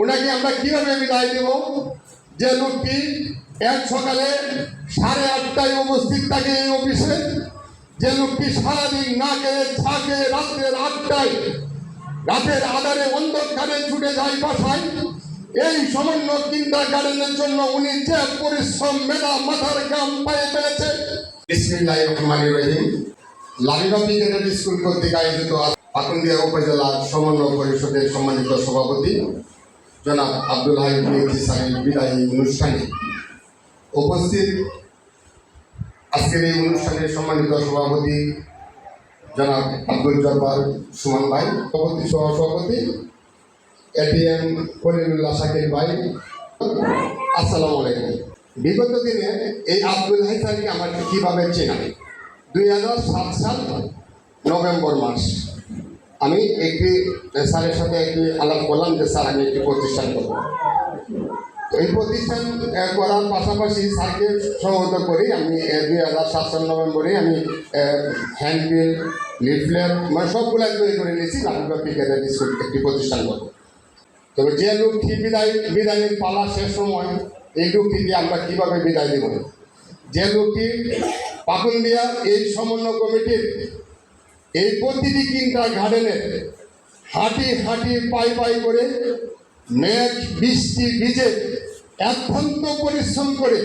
ওনাকে আমরা কীভাবে বিদায় দেব? যে লোকটি এক সকালে সাড়ে আটটায় উপস্থিত থাকে এই অফিসে, যে লোকটি সারাদিন না খেয়ে থাকে রাত্রের আটটায়, রাতের আধারে অন্ধকারে ছুটে যায় বাসায়। এই সামান্য চিন্তা গার্ডেনের জন্য উনি যে পরিশ্রম মেলা মাথার গাম পায়ে ক্যাডেট স্কুল কর্তৃক আয়োজিত পাকুন্দিয়া উপজেলা সমন্বয় পরিষদের সম্মানিত সভাপতি জনাব আব্দুল হাই মেহদি সাহেব বিদায়ী অনুষ্ঠানে উপস্থিত। আজকের এই অনুষ্ঠানের সম্মানিত সভাপতি জনাব আব্দুল জব্বার সুমন ভাই, সভাপতি সহ সভাপতি এটিএম কলিমুল্লাহ শাকির ভাই। আসসালামু আলাইকুম। বিগত দিনে এই আব্দুল হাই স্যারকে আমার কীভাবে চেনা? দুই হাজার সাত সাল নভেম্বর মাস। আমি একটি স্যারের সাথে একটি আলাপ করলাম যে, স্যার, আমি একটি প্রতিষ্ঠান করব। এই প্রতিষ্ঠান করার পাশাপাশি স্যারকে সহযোগিতা করি। আমি দুই হাজার সাত সাল নভেম্বরে আমি হ্যান্ডবিল, লিফলেট মানে সবগুলো তৈরি করে নিয়েছি ক্রিকেটের স্কুল একটি প্রতিষ্ঠান করব। তবে যে লোকটি বিদায় বিদায়ের পালা শেষ সময়, এই লোকটি দিয়ে আমরা কীভাবে বিদায় দেব যে লোকটি পাকুন্দিয়া এই সমন্বয় কমিটির এই প্রতিটি কিনটা গার্ডেনে হাঁটি হাঁটি পাই পাই করে মেঘ, বৃষ্টি, ভিজে অত্যন্ত পরিশ্রম করে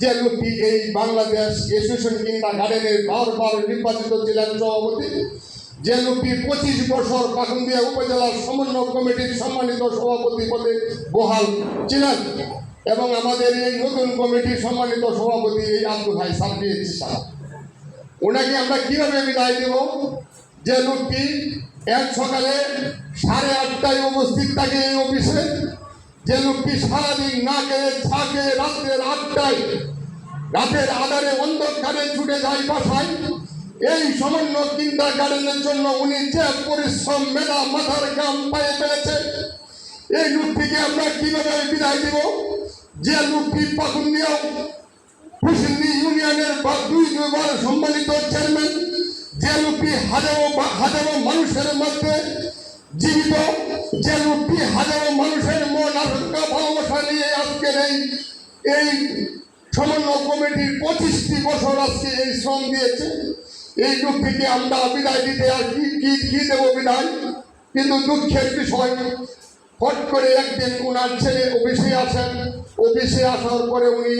যে লোকটি এই বাংলাদেশ এসোসিয়েশন কিংবা গার্ডেনের বারবার নির্বাচিত জেলার সভাপতি, যে লোকটি পঁচিশ বছর পাকুন্দিয়া উপজেলার সমন্বয় কমিটির সম্মানিত সভাপতি পদে বহাল ছিলেন এবং আমাদের এই নতুন কমিটির সম্মানিত সভাপতি এই আব্দুল ভাই সাব্বির সাহেব ওনাকে আমরা কীভাবে বিদায় দেব? যে লোকটি এক সকালে সাড়ে আটটায় উপস্থিত থাকে এই অফিসে, যে লোকটি সারাদিন না খেয়ে থাকে রাত্রের আটটায় রাতের আধারে অন্ধকারে ছুটে যায় বাসায়। এই সামান্য চিন্তা গার্ডেনের জন্য উনি যে পরিশ্রম, মেধা, মাথার গাম পায়ে ফেলেছে এই লোকটিকে আমরা কীভাবে বিদায় দেব? যে লোকটি পাকুন্দিয়াও হুসিন্দি ইউনিয়নের দুই দুইবার সম্মানিত চেয়ারম্যান যে লোকটি হাজারো হাজারো মানুষের মধ্যে জীবিত যে লোকটি হাজারো মানুষের মন আশঙ্কা, ভালোবাসা নিয়ে আজকের এই এই সমন্বয় কমিটির পঁচিশটি বছর আজকে এই শ্রম দিয়েছে। এই লোকটিকে আমরা বিদায় দিতে আর কি কি কি দেবো বিদায়? কিন্তু দুঃখের বিষয় হট করে একদিন ওনার ছেলে অফিসে আসেন। অফিসে আসার পরে উনি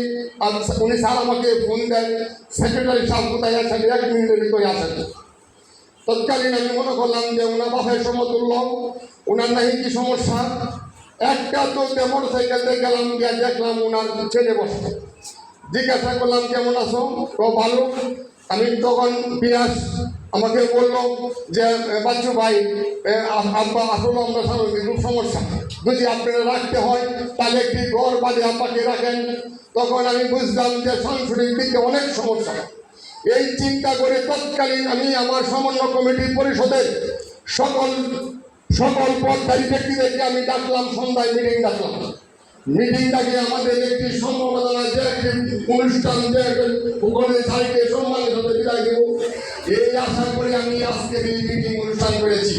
উনি স্যার আমাকে ফোন দেন সেক্রেটারি সাহেব কোথায় আছেন? এক মিনিটের ভিতরে আসেন তৎকালীন আমি মনে করলাম যে ওনার বাসায় সমতুল্য ওনার নাকি কি সমস্যা? একটা তো মোটর সাইকেলতে গেলাম গিয়ে দেখলাম ওনার ছেলে বসে। জিজ্ঞাসা করলাম, কেমন আছো? ও, ভালো। আমি তখন পিয়াস আমাকে বলল যে বাচ্চু ভাই আব্বা আসলে আমরা খুব সমস্যা। যদি আপনারা রাখতে হয়, তাহলে একটি ঘর বাদে আব্বাকে রাখেন? তখন আমি বুঝলাম যে সাংসারিক দিকে অনেক সমস্যা। এই চিন্তা করে তৎকালীন আমি আমার সমন্বয় কমিটি পরিষদের সকল সকল পদধারী ব্যক্তিদেরকে আমি ডাকলাম, সন্ধ্যায় মিটিং ডাকলাম। মিটিং ডাকে আমাদের একটি সম্ভাবনা যে একটি অনুষ্ঠান যে ওখানে সাইকে সম্মানিত বিদায় দেব। এই আশা করে আমি আজকে এই মিটিং অনুষ্ঠান করেছি।